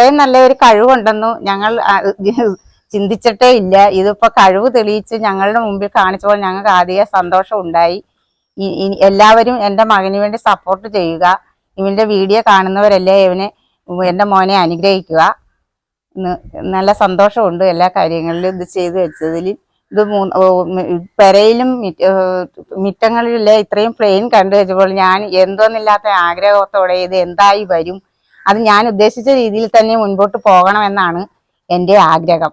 ഇത്രയും നല്ല ഒരു കഴിവുണ്ടെന്നു ഞങ്ങൾ ചിന്തിച്ചിട്ടേ ഇല്ല. ഇതിപ്പോ കഴിവ് തെളിയിച്ച് ഞങ്ങളുടെ മുമ്പിൽ കാണിച്ചപ്പോൾ ഞങ്ങൾക്ക് ആദ്യ സന്തോഷം ഉണ്ടായി. എല്ലാവരും എന്റെ മകന് വേണ്ടി സപ്പോർട്ട് ചെയ്യുക. ഇവന്റെ വീഡിയോ കാണുന്നവരല്ലേ ഇവനെ എന്റെ മോനെ അനുഗ്രഹിക്കുക. നല്ല സന്തോഷമുണ്ട് എല്ലാ കാര്യങ്ങളിലും ഇത് ചെയ്തു വെച്ചതിൽ. ഇത് മൂന്ന് പെരയിലും മിറ്റ- മിറ്റങ്ങളിലെ ഇത്രയും പ്ലെയിൻ കണ്ടു വെച്ചപ്പോൾ ഞാൻ എന്തോന്നില്ലാത്ത ആഗ്രഹത്തോടെ ഇത് എന്തായി വരും? അത് ഞാൻ ഉദ്ദേശിച്ച രീതിയിൽ തന്നെ മുൻപോട്ട് പോകണമെന്നാണ് എന്റെ ആഗ്രഹം.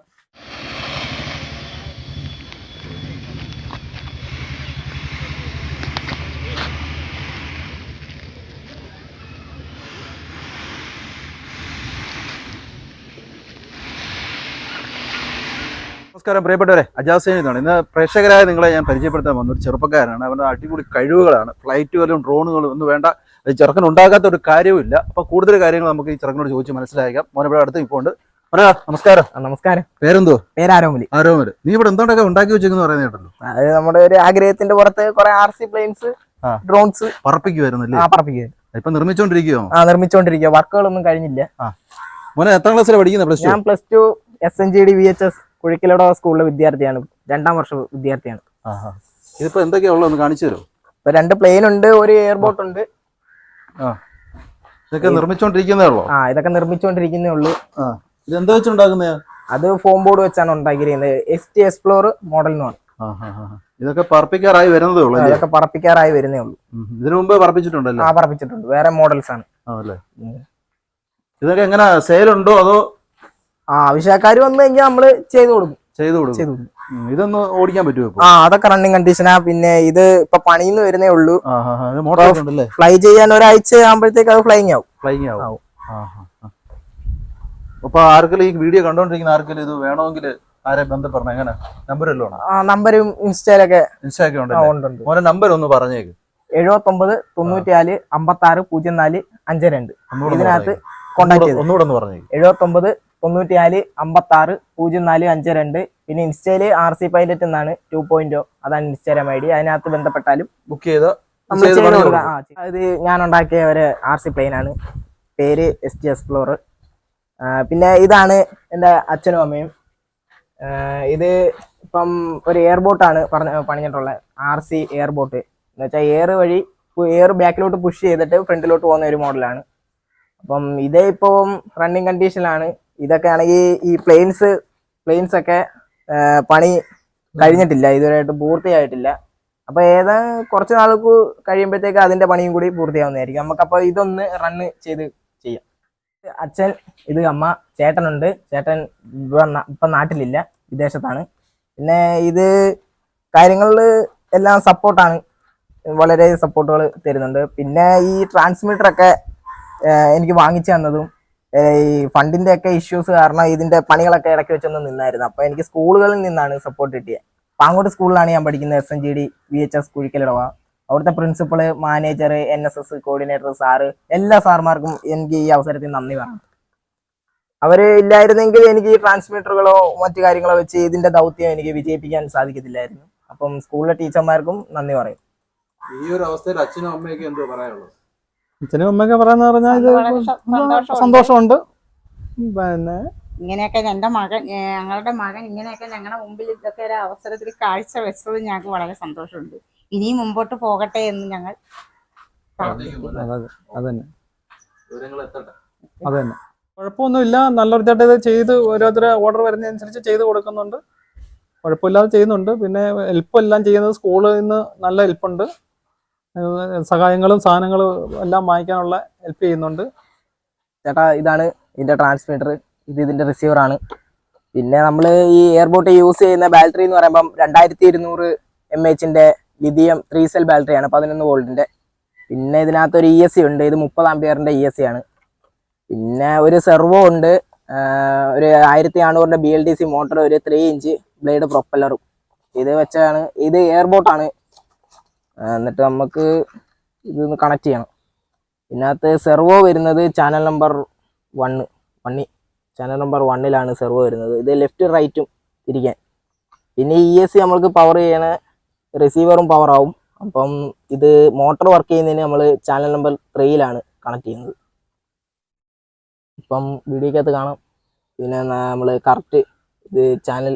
നമസ്കാരം പ്രിയപ്പെട്ടവരെ. അജാസ് ഇതാണ്. ഇന്ന് പ്രേക്ഷകരായ നിങ്ങളെ ഞാൻ പരിചയപ്പെടുത്താൻ വന്ന ഒരു ചെറുപ്പക്കാരനാണ്. അവരുടെ അടിപൊളി കഴിവുകളാണ്. ഫ്ലൈറ്റുകളും ഡ്രോണുകളും ഒന്നും വേണ്ട ചെറുക്കൻ ഉണ്ടാകാത്ത ഒരു കാര്യവുമില്ല അപ്പൊ കൂടുതൽ കാര്യങ്ങൾ നമുക്ക് ഈ ചെറുക്കനോട് ചോദിച്ച് മനസ്സിലാക്കാം മോനെ ഇവിടെ അടുത്ത് ഇപ്പോൾ ഉണ്ട് മോനെ നമസ്കാരം. ആ, നമസ്കാരം. പേരെന്തോ പേരാരോമലി. ആരോമര് നീ ഇവിടെ എന്തുകൊണ്ടൊക്കെ ഉണ്ടാക്കി വെച്ചെന്ന് പറയുന്നത് കേട്ടല്ലോ. അത് നമ്മുടെ ഒരു ആഗ്രഹത്തിന്റെ പുറത്ത് കുറെ ആർ സി പ്ലെയിൻസ് ആ. ഡ്രോൺസ് പറപ്പിക്കുമായിരുന്നല്ലേ ആ പറപ്പിക്കുക ഇപ്പൊ നിർമ്മിച്ചോണ്ടിരിക്കുകയോ ആ നിർമ്മിച്ചുകൊണ്ടിരിക്കുക വർക്കുകളൊന്നും കഴിഞ്ഞില്ല. മോനെ എത്ര ക്ലാസ്സിലാണ് പഠിക്കുന്നത് പ്ലസ് ടു? ഞാൻ plus two S N G D V H S Kuzhikkalada സ്കൂളിലെ വിദ്യാർത്ഥിയാണ്. രണ്ടാം വർഷ വിദ്യാർത്ഥിയാണ്. ഇതിപ്പോ എന്തൊക്കെയാ ഉള്ളത് ഒന്ന് കാണിച്ചു തരുമോ? ഇപ്പൊ രണ്ട് പ്ലെയിൻ ഉണ്ട് ഒരു എയർബോട്ട് ഉണ്ട്. ഇതൊക്കെ നിർമ്മിച്ചോണ്ടിരിക്കുന്നേ ഉള്ളൂ? ആ ഇതൊക്കെ നിർമ്മിച്ചുകൊണ്ടിരിക്കുന്നേ ഉള്ളൂ. ഇത് എന്താ വെച്ചുണ്ടാക്കുന്നേ? അത് ഫോം ബോർഡ് വെച്ചാണ് ഉണ്ടാക്കിയിരിക്കുന്നത്. എസ് ടി എക്സ്പ്ലോർ മോഡൽ എന്ന് ഇതൊക്കെ പറപ്പിക്കാറായി വരുന്നതേ ഉള്ളൂ ഇതൊക്കെ പറപ്പിക്കാറായി വരുന്നേ ഉള്ളൂ. ഇതിനു മുമ്പ് പറപ്പിച്ചിട്ടുണ്ടല്ലോ? ആ പറപ്പിച്ചിട്ടുണ്ട്. വേറെ മോഡൽസ് ആണ്. ഇതൊക്കെ എങ്ങനെ സെയിൽ ഉണ്ടോ അതോ ആ ആവശ്യക്കാർ വന്നു കഴിഞ്ഞാൽ നമ്മൾ ചെയ്തു കൊടുക്കും. ചെയ്തു കൊടുക്കും? ചെയ്തു കൊടുക്കും. ഉം. ഇതൊന്ന് ഓടിക്കാൻ പറ്റുമോ ആ അതൊക്കെ റണ്ണിങ് കണ്ടീഷനാ പിന്നെ ഇത് ഇപ്പൊ പണിന്ന് വരുന്നേ ഉള്ളൂ. ഫ്ലൈ ചെയ്യാൻ ഒരാഴ്ച ആകുമ്പോഴത്തേക്ക് അത് ഫ്ലൈങ് ആവും. ഫ്ലൈങ് ആവും. അപ്പൊ ആർക്കെങ്കിലും ഈ വീഡിയോ കണ്ടോണ്ടിരിക്കുന്ന ആർക്കെങ്കിലും ഇത് വേണമെങ്കിൽ ആരെ ബന്ധപ്പെടണം? എങ്ങനെ? നമ്പർ നമ്പരും ഇൻസ്റ്റയിലൊക്കെ ഇൻസ്റ്റാ ഒക്കെ ആ, ഉണ്ട് മോനെ നമ്പർ ഒന്ന് പറഞ്ഞേക്ക്. എഴുപത്തൊമ്പത് തൊണ്ണൂറ്റി നാല് അമ്പത്തി ആറ് പൂജ്യം നാല് അഞ്ച് രണ്ട്. ഇതിനകത്ത് കോൺടാക്ട് ഒന്നുകൂടെ- ഒന്ന് പറഞ്ഞേക്ക്. എഴുപത്തൊമ്പത് തൊണ്ണൂറ്റി നാല് അമ്പത്തി ആറ് പൂജ്യം നാല് അഞ്ച് രണ്ട്. പിന്നെ ഇൻസ്റ്റയിൽ ആർ സി പൈലറ്റ് എന്നാണ് ടു പോയിന്റ് അതാണ് ഇൻസ്റ്റാഗ്രാം ഐ ഡി. അതിനകത്ത് ബന്ധപ്പെട്ടാലും ബുക്ക് ചെയ്ത ഇത് ഞാൻ ഉണ്ടാക്കിയ ഒരു ആർ സി പ്ലെയിൻ ആണ്. പേര് എസ് ടി എക്സ്പ്ലോർ പിന്നെ ഇതാണ് എന്റെ അച്ഛനും അമ്മയും. ഇത് ഇപ്പം ഒരു എയർബോട്ടാണ് പറഞ്ഞ പണിഞ്ഞിട്ടുള്ളത് ആർ സി എയർബോട്ട് എന്ന് വെച്ചാൽ എയർ വഴി എയർ ബാക്കിലോട്ട് പുഷ് ചെയ്തിട്ട് ഫ്രണ്ടിലോട്ട് പോകുന്ന ഒരു മോഡലാണ് അപ്പം ഇതേ ഇപ്പം റണ്ണിങ് കണ്ടീഷനിലാണ് ഇതൊക്കെ ആണെങ്കിൽ ഈ പ്ലെയിൻസ് പ്ലെയിൻസ് ഒക്കെ പണി കഴിഞ്ഞിട്ടില്ല. ഇതുവരെയായിട്ട് പൂർത്തിയായിട്ടില്ല. അപ്പൊ ഏതാ കുറച്ച് നാൾക്ക് കഴിയുമ്പോഴത്തേക്ക് അതിന്റെ പണിയും കൂടി പൂർത്തിയാവുന്നതായിരിക്കും. നമുക്കപ്പോൾ ഇതൊന്ന് റണ്ണ് ചെയ്ത് ചെയ്യാം. അച്ഛൻ ഇത് അമ്മ ചേട്ടനുണ്ട്. ചേട്ടൻ ഇപ്പൊ നാട്ടിലില്ല വിദേശത്താണ്. പിന്നെ ഇത് കാര്യങ്ങളിൽ എല്ലാം സപ്പോർട്ടാണ് വളരെ സപ്പോർട്ടുകൾ തരുന്നുണ്ട്. പിന്നെ ഈ ട്രാൻസ്മിറ്റർ ഒക്കെ എനിക്ക് വാങ്ങിച്ചു തന്നതും ഈ ഫണ്ടിന്റെ ഒക്കെ ഇഷ്യൂസ് കാരണം ഇതിന്റെ പണികളൊക്കെ ഇടയ്ക്ക് വെച്ചൊന്ന് നിന്നായിരുന്നു. അപ്പൊ എനിക്ക് സ്കൂളുകളിൽ നിന്നാണ് സപ്പോർട്ട് കിട്ടിയത് അപ്പൊ അങ്ങോട്ട് സ്കൂളിലാണ് ഞാൻ പഠിക്കുന്നത് S N G D V H S Kuzhikkalidava. അവിടുത്തെ principal manager N S S coordinator sir എല്ലാ സാർമാർക്കും എനിക്ക് ഈ അവസരത്തിൽ നന്ദി പറഞ്ഞു. അവർ ഇല്ലായിരുന്നെങ്കിൽ എനിക്ക് ഈ ട്രാൻസ്മിറ്ററുകളോ മറ്റു കാര്യങ്ങളോ വെച്ച് ഇതിന്റെ ദൗത്യം എനിക്ക് വിജയിപ്പിക്കാൻ സാധിക്കത്തില്ലായിരുന്നു. അപ്പം സ്കൂളിലെ ടീച്ചർമാർക്കും നന്ദി പറയും. ഈ ഒരു അവസ്ഥയിൽ അച്ഛനും അമ്മയൊക്കെ എന്തോ പറയാനുള്ളത്? അച്ഛനും അമ്മയൊക്കെ പറയാന്ന് പറഞ്ഞാൽ ഇത് സന്തോഷമുണ്ട്. പിന്നെ? ഇങ്ങനെയൊക്കെ എന്റെ മകൻ ഞങ്ങളുടെ മകൻ ഇങ്ങനെയൊക്കെ ഞങ്ങളുടെ മുമ്പിൽ ഇതൊക്കെ ഒരു അവസരത്തിൽ കാഴ്ച വെച്ചത് ഞങ്ങൾക്ക് വളരെ സന്തോഷമുണ്ട്. ഇനിയും മുമ്പോട്ട് പോകട്ടെ എന്ന് ഞങ്ങൾ അതന്നെ. അതന്നെ. കുഴപ്പമൊന്നുമില്ല. നല്ലൊരു ചേട്ടൻ ഇത് ചെയ്ത് ഓരോരുത്തരെ ഓർഡർ വരുന്നതനുസരിച്ച് ചെയ്ത് കൊടുക്കുന്നുണ്ട്. കുഴപ്പമില്ലാതെ ചെയ്യുന്നുണ്ട്. പിന്നെ എളുപ്പം എല്ലാം ചെയ്യുന്നത് സ്കൂളിൽ നിന്ന് നല്ല ഹെൽപ്പുണ്ട്. സഹായങ്ങളും സാധനങ്ങളും എല്ലാം വാങ്ങിക്കാനുള്ള ഹെൽപ്പ് ചെയ്യുന്നുണ്ട്. ചേട്ടാ ഇതാണ് ഇതിന്റെ ട്രാൻസ്മിറ്റർ ഇത് ഇതിന്റെ റിസീവർ ആണ്. പിന്നെ നമ്മൾ ഈ എയർബോട്ട് യൂസ് ചെയ്യുന്ന ബാറ്ററി എന്ന് പറയുമ്പം രണ്ടായിരത്തി ഇരുന്നൂറ് എം എച്ചിന്റെ ലിഥിയം ത്രീ സെൽ ബാറ്ററിയാണ് പതിനൊന്ന് വോൾട്ടിന്റെ പിന്നെ ഇതിനകത്ത് ഒരു ഇ എസ് സി ഉണ്ട് ഇത് മുപ്പത് ആംപിയറിന്റെ ഇ എസ് സി ആണ്. പിന്നെ ഒരു സെർവോ ഉണ്ട് ഒരു ആയിരത്തി നാനൂറിന്റെ B L D C motor ഒരു ത്രീ ഇഞ്ച് ബ്ലേഡ് പ്രൊപ്പല്ലറും ഇത് വെച്ചാണ് ഇത് എയർബോട്ടാണ് എന്നിട്ട് നമുക്ക് ഇതൊന്ന് കണക്ട് ചെയ്യണം. ഇതിനകത്ത് സെർവോ വരുന്നത് ചാനൽ നമ്പർ വണ്ണ് വണ്ണി ചാനൽ നമ്പർ വണ്ണിലാണ് സെർവോ വരുന്നത്. ഇത് ലെഫ്റ്റും റൈറ്റും തിരിക്കാൻ. പിന്നെ ഇ എസ് സി നമ്മൾക്ക് പവർ ചെയ്യണ റിസീവറും പവർ ആവും. അപ്പം ഇത് മോട്ടോർ വർക്ക് ചെയ്യുന്നതിന് നമ്മൾ ചാനൽ നമ്പർ ത്രീയിലാണ് കണക്ട് ചെയ്യുന്നത്. ഇപ്പം വീഡിയോക്കകത്ത് കാണാം. പിന്നെ നമ്മൾ കറക്റ്റ് ഇത് ചാനൽ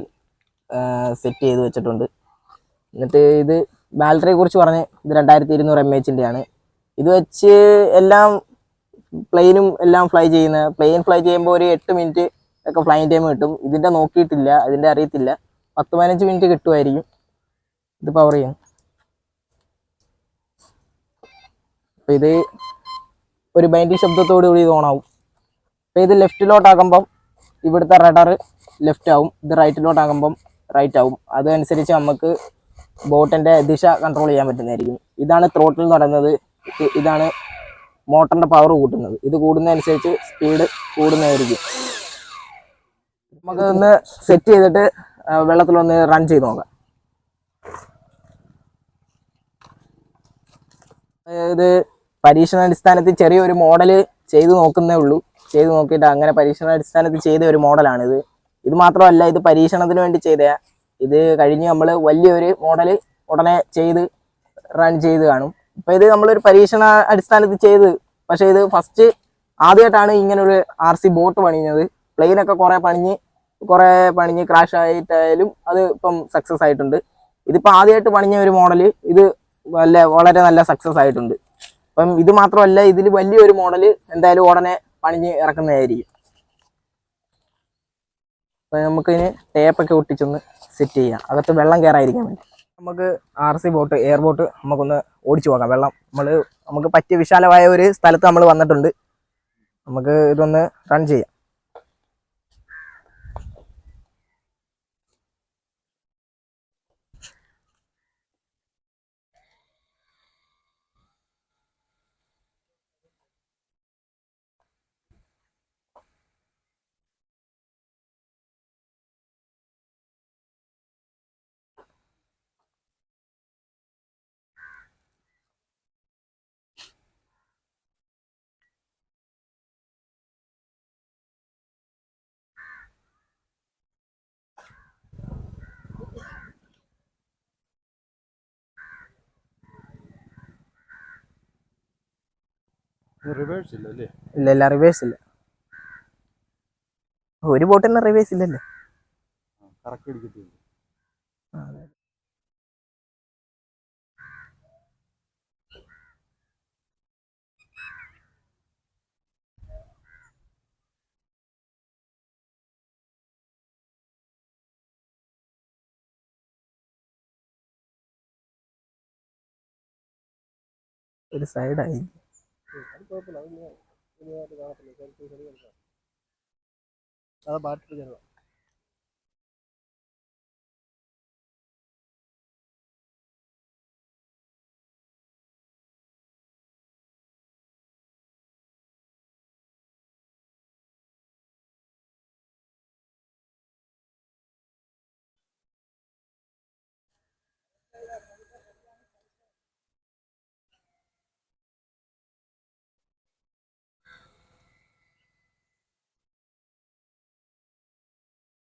സെറ്റ് ചെയ്ത് വെച്ചിട്ടുണ്ട്. എന്നിട്ട് ഇത് ബാറ്ററിയെ കുറിച്ച് പറഞ്ഞ് ഇത് രണ്ടായിരത്തി ഇരുന്നൂറ് എം എച്ചിന്റെ ആണ് ഇത് വെച്ച് എല്ലാം പ്ലെയിനും എല്ലാം ഫ്ലൈ ചെയ്യുന്ന പ്ലെയിൻ ഫ്ലൈ ചെയ്യുമ്പോൾ ഒരു എട്ട് മിനിറ്റ് ഒക്കെ ഫ്ലൈ ടൈം കിട്ടും. ഇതിന്റെ നോക്കിയിട്ടില്ല അതിന്റെ അറിയത്തില്ല. പത്ത് പതിനഞ്ച് മിനിറ്റ് കിട്ടുമായിരിക്കും. ഇത് പവർ ചെയ്യും അപ്പോൾ ഇത് ഒരു ബൈൻഡിങ് ശബ്ദത്തോടു കൂടി ഇത് ഓണാവും അപ്പോൾ ഇത് ലെഫ്റ്റിലോട്ടാക്കുമ്പം ഇവിടുത്തെ റഡർ ലെഫ്റ്റ് ആവും. ഇത് റൈറ്റിലോട്ടാകുമ്പം റൈറ്റ് ആവും. അതനുസരിച്ച് നമുക്ക് ബോട്ടിന്റെ ദിശ കൺട്രോൾ ചെയ്യാൻ പറ്റുന്നതായിരിക്കും. ഇതാണ് ത്രോട്ടിൽ എന്ന് പറയുന്നത്. ഇതാണ് മോട്ടറിന്റെ പവർ കൂട്ടുന്നത്. ഇത് കൂടുന്നതനുസരിച്ച് സ്പീഡ് കൂടുന്നതായിരിക്കും. നമുക്ക് ഒന്ന് സെറ്റ് ചെയ്തിട്ട് വെള്ളത്തിൽ ഒന്ന് റൺ ചെയ്ത് നോക്കാം. ഇത് പരീക്ഷണാടിസ്ഥാനത്തിൽ ചെറിയൊരു മോഡൽ ചെയ്തു നോക്കുന്നേ ഉള്ളൂ. ചെയ്തു നോക്കിയിട്ട് അങ്ങനെ പരീക്ഷണാടിസ്ഥാനത്തിൽ ചെയ്ത ഒരു മോഡലാണിത് ഇത് മാത്രമല്ല ഇത് പരീക്ഷണത്തിന് വേണ്ടി ചെയ്ത ഇത് കഴിഞ്ഞ് നമ്മൾ വലിയൊരു മോഡൽ ഉടനെ ചെയ്ത് റൺ ചെയ്ത് കാണും. ഇപ്പം ഇത് നമ്മളൊരു പരീക്ഷണ അടിസ്ഥാനത്തിൽ ചെയ്ത് പക്ഷേ ഇത് ഫസ്റ്റ് ആദ്യമായിട്ടാണ് ഇങ്ങനൊരു ആർ സി ബോട്ട് പണിഞ്ഞത് പ്ലെയിനൊക്കെ കുറേ പണിഞ്ഞ് കുറേ പണിഞ്ഞ് ക്രാഷ് ആയിട്ടായാലും അത് ഇപ്പം സക്സസ് ആയിട്ടുണ്ട്. ഇതിപ്പോൾ ആദ്യമായിട്ട് പണിഞ്ഞ ഒരു മോഡൽ ഇത് വല്ല വളരെ നല്ല സക്സസ് ആയിട്ടുണ്ട്. അപ്പം ഇത് മാത്രമല്ല ഇതിൽ വലിയൊരു മോഡൽ എന്തായാലും ഉടനെ പണിഞ്ഞ് ഇറക്കുന്നതായിരിക്കും. അപ്പം നമുക്കിനി ടേപ്പൊക്കെ ഒട്ടിച്ചൊന്ന് സെറ്റ് ചെയ്യാം. അകത്ത് വെള്ളം കയറാതിരിക്കാൻ വേണ്ടി. നമുക്ക് R C boat air boat നമുക്കൊന്ന് ഓടിച്ചു പോകാം. വെള്ളം നമ്മൾ നമുക്ക് പറ്റിയ വിശാലമായ ഒരു സ്ഥലത്ത് നമ്മൾ വന്നിട്ടുണ്ട്. നമുക്ക് ഇതൊന്ന് റൺ ചെയ്യാം. റിവേഴ്സ് ഇല്ല അല്ലേ ഇല്ല ഇല്ല റിവേഴ്സ് ഇല്ല. ഒരു ബോട്ടിന് റിവേഴ്സ് ഇല്ലല്ലേ? കറക്റ്റ് അടിക്കത്തില്ല ഒരു സൈഡായി അത് ബാറ്ററി ചെറുതാണ്